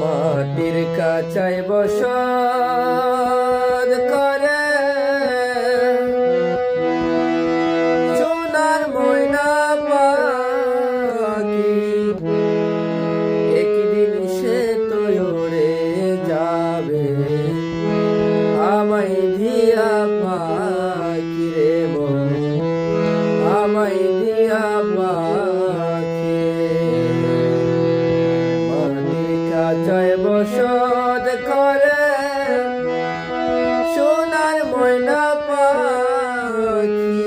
মাটির কাছে বসা বসত করে সোনার ময়না পাখি।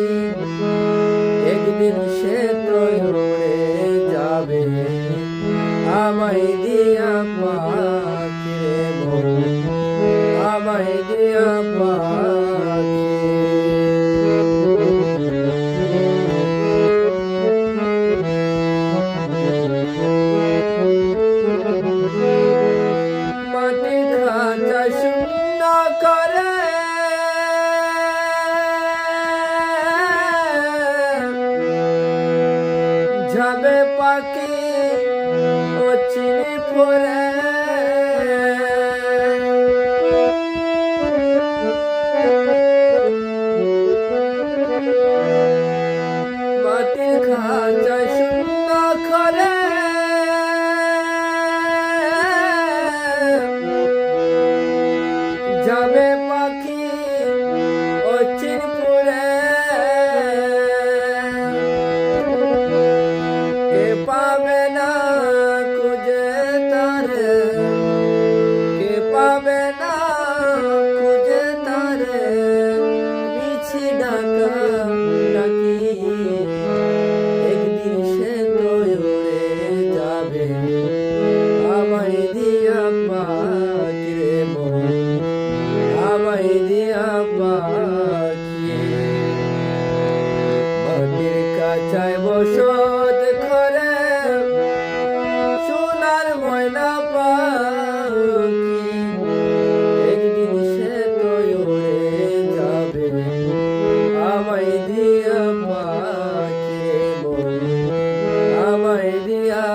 একদিন সে তো যাবে আমায় দিয়া পা ও চিনি পরে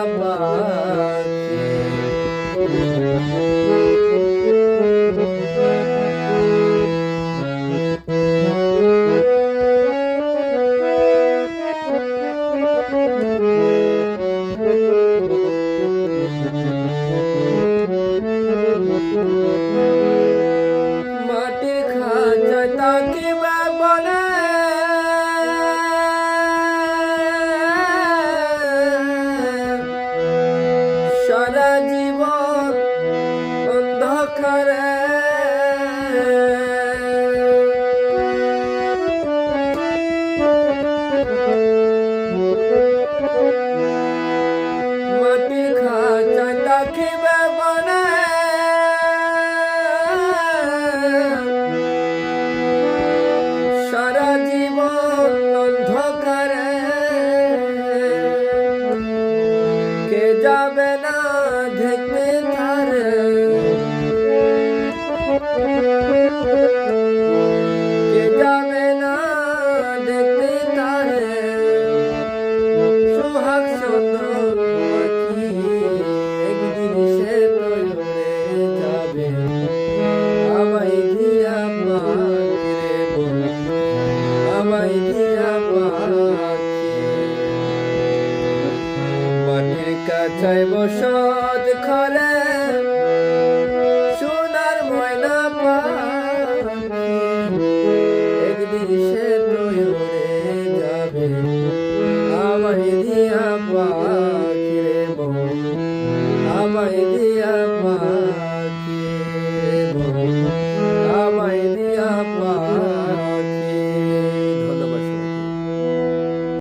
aman. kind of